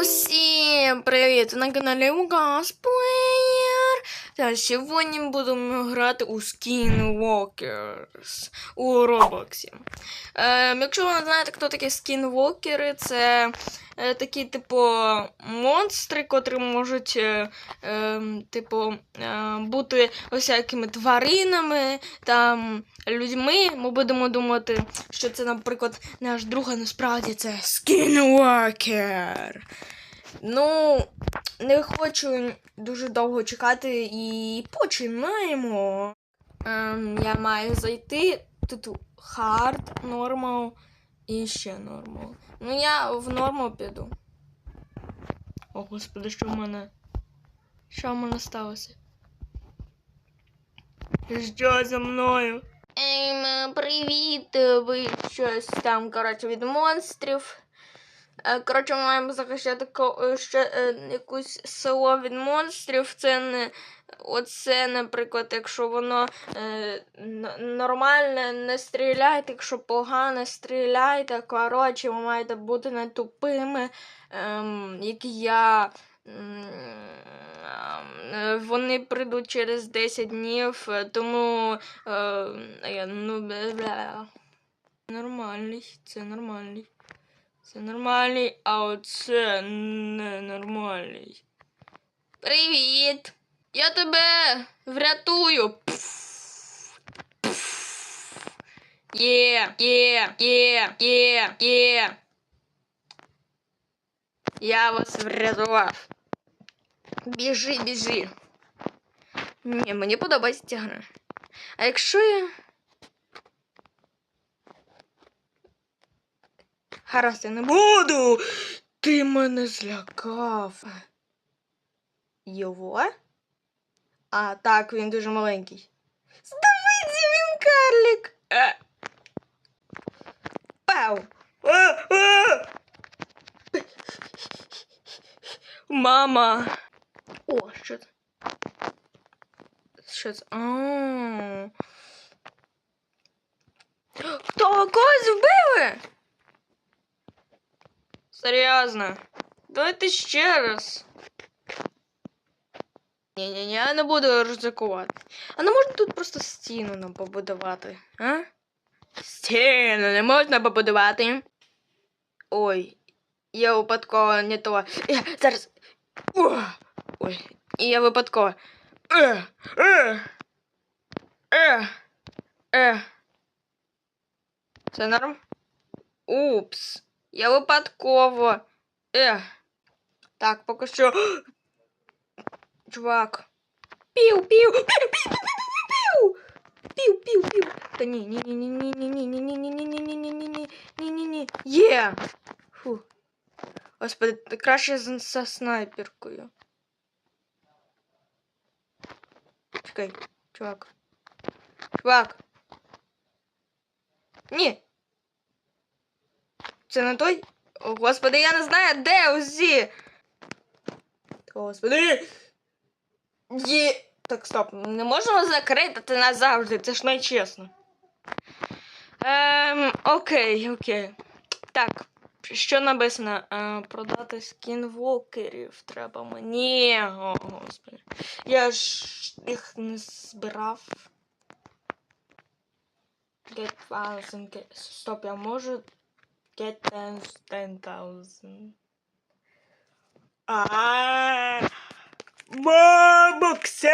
Усім привіт! На каналі Плеєр. Та сьогодні будемо грати у Skinwalkers у Роблоксі. Е, якщо ви не знаєте, хто такі скінвокери, це такі, типу, монстри, котрі можуть, е, е, типу, е, бути всякими тваринами, там, людьми. Ми будемо думати, що це, наприклад, наш друг, а насправді це скінвокер. Ну, не хочу дуже довго чекати і починаємо. Ем, я маю зайти. Тут hard, normal і ще normal. Ну, я в норму піду. О, господи, що в мене? Що в мене сталося? Що за мною? Ем, привіт, ви щось там, коротше, від монстрів. Е, Коротше, ми маємо захищати е, ще е, якусь село від монстрів. Це не оце, наприклад, якщо воно е, н- нормальне, не стріляйте, якщо погано стріляйте. Коротше, ви маєте бути не тупими, ем, як я. Е, Вони прийдуть через 10 днів, е, тому е, ну, бля. нормальний, це нормальний. Це нормальний, а оце ненормальний. Привіт! Я тебе врятую. Пф, пф. Є, є, є, є, є. Я вас врятував. Біжи, біжи. Ні, мені подобається ця гра. А якщо я. Гаразд, я не буду. Ти мене злякав. Його? А, так, він дуже маленький. Здавиться, він карлік. Е. Пау. А, а. Мама. О, що це? Що це? А. Хто когось вбили? Серйозно. Давайте ще раз. Ні-ні-ні, я не буду ризикувати. А не можна тут просто стіну нам побудувати, а? Стіну не можна побудувати. Ой, я випадково не то. Я зараз. О! Ой, я випадково. Е, е, е, е. Це норм? Упс. Я випадково. Е. Так, поки що. Чувак. Пів, пів, пів, пів, пів, пів, пів, пів. Та ні, ні, ні, ні, ні, ні, ні, ні, ні, ні, ні, ні, ні, ні, ні, ні, ні, ні, ні. Є. Фу. Господи, краще з со снайперкою. Чекай, чувак. Чувак. Ні. Це не той? О, господи, я не знаю, де усі. Господи. Є. Так, стоп, не можемо закрити назавжди, це ж нечесно. Ем, окей, окей. Так, що написано? Е, продати скінвокерів треба мені. О, господи. Я ж їх не збирав. Get thousand. Стоп, я можу get ten, thousand. Бабоксе!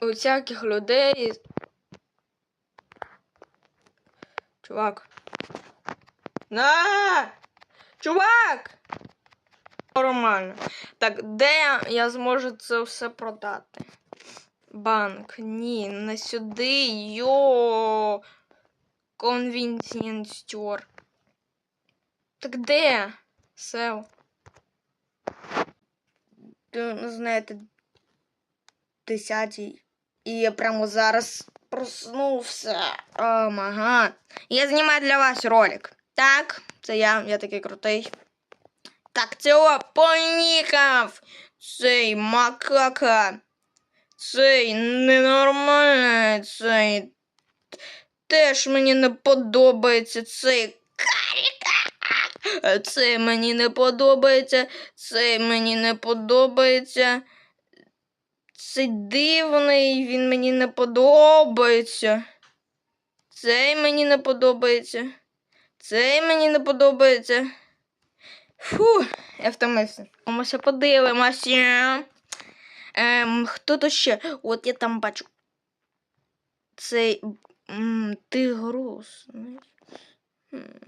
У всяких людей. Чувак. На! Чувак! Нормально. Так, де я зможу це все продати? Банк. Ні, не сюди. Йо. Convenience. Так де? Сел. Ну, знаєте, десятій. І я прямо зараз проснувся. О, мага. Я знімаю для вас ролик. Так, це я, я такий крутий. Так, цього поїхав. Цей макака. Цей ненормальний, цей теж мені не подобається цей каріка. Цей мені не подобається, цей мені не подобається. Цей дивний, він мені не подобається. Цей мені не подобається. Цей мені не подобається. Фу, я втомився. Ми ще подивимося. Ем, хто то ще? От я там бачу. Цей м, тигрус. знаєш. М.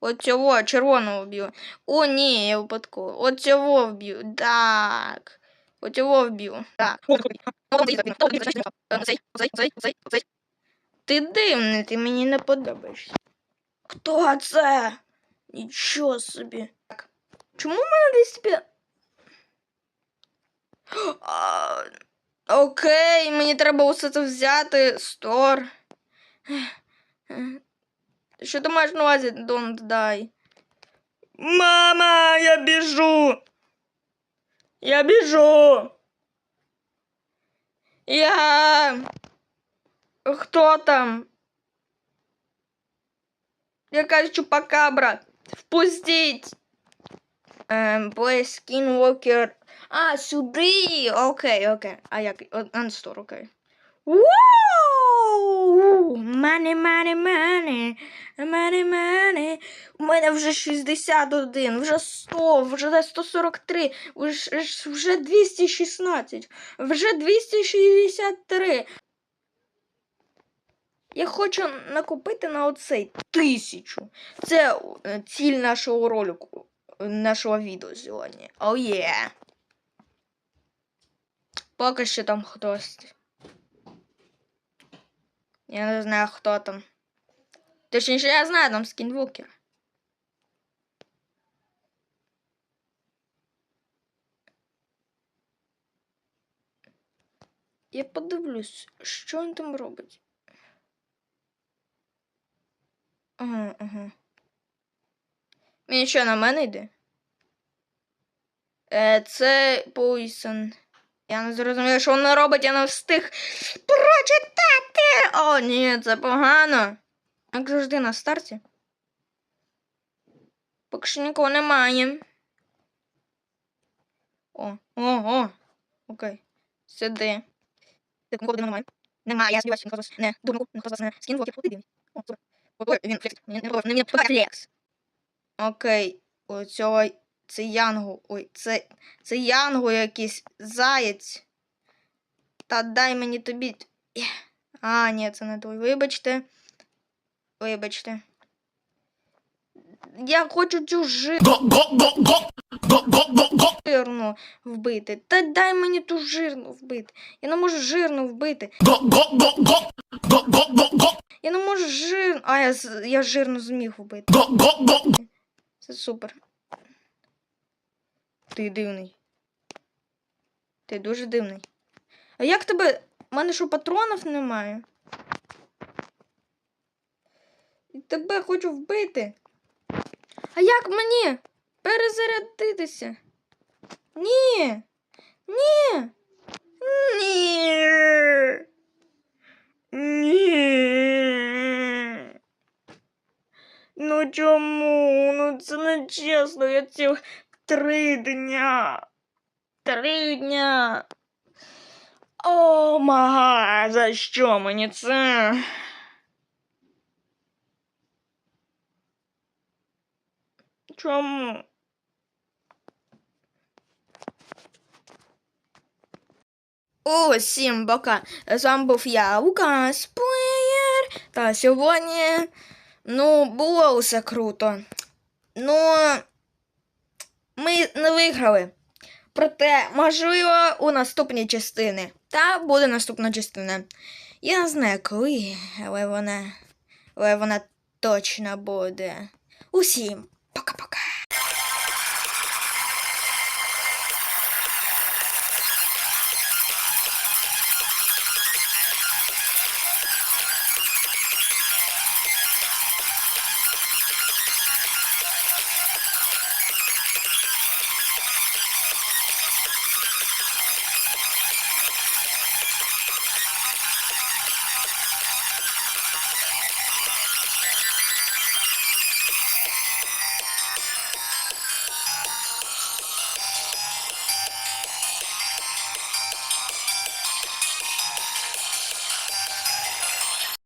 От цього червоного вб'ю. О, ні, я випадково. От цього вб'ю. Так. От цього вб'ю. Так. Ти дивний, ти мені не подобаєшся. Хто це? Нічого собі. Так. Чому в мене десь Окей, мені треба усе це взяти. Стор. Що ти маєш на увазі, don't die? Мама, я біжу. Я біжу. Я. Хто там? Якась чупакабра. Впустіть. Ем, play Skinwalker. А, сюди. Окей, окей. А як? Анстор, окей. Вау! Мане, мане, мане. Мане, мане. У мене вже 61, вже 100, вже 143, вже, вже 216, вже 263. Я хочу накупити на оцей тисячу. Це е, ціль нашого ролику, нашого відео сьогодні. О є. Поки що там хтось. Я не знаю, хто там. Точніше, я знаю, там скінвокер. Я подивлюсь, що він там робить. Ага, ага. Він що на мене йде? Е, це Пойсон. Я не зрозуміла, що вона робить, я не встиг прочитати. О, ні, це погано. Як завжди на старті. Поки що нікого немає. О, о, о. Окей. Сиди. Ти нікого немає? Немає, я співаюся, ніхто з не думав, ніхто з не скинув, окей, ти. О, супер. Він флекс. Мені не подобається, подобається флекс. Окей, у цього це Янгу. Ой, це, це Янгу якийсь заєць. Та дай мені тобі. А, ні, це не той. Вибачте. Вибачте. Я хочу цю жирну вбити. Та дай мені ту жирну вбити. Я не можу жирну вбити. Я не можу жирну. А, я, я жирну зміг вбити. Це супер. Ти дивний. Ти дуже дивний. А як тебе. У мене що патронів немає? І тебе хочу вбити. А як мені перезарядитися? Ні. Ні. Ні. Ну чому? Ну це не чесно. Я цих три дня. Три дня. О, мага, за що мені це? Чому? Усім бока. З вами був я, Лукас Плеєр. Та сьогодні, ну, було все круто. Ну, ми не виграли. Проте, можливо, у наступній частини. Та буде наступна частина. Я не знаю коли, але вона, але вона точно буде. Усім пока-пока.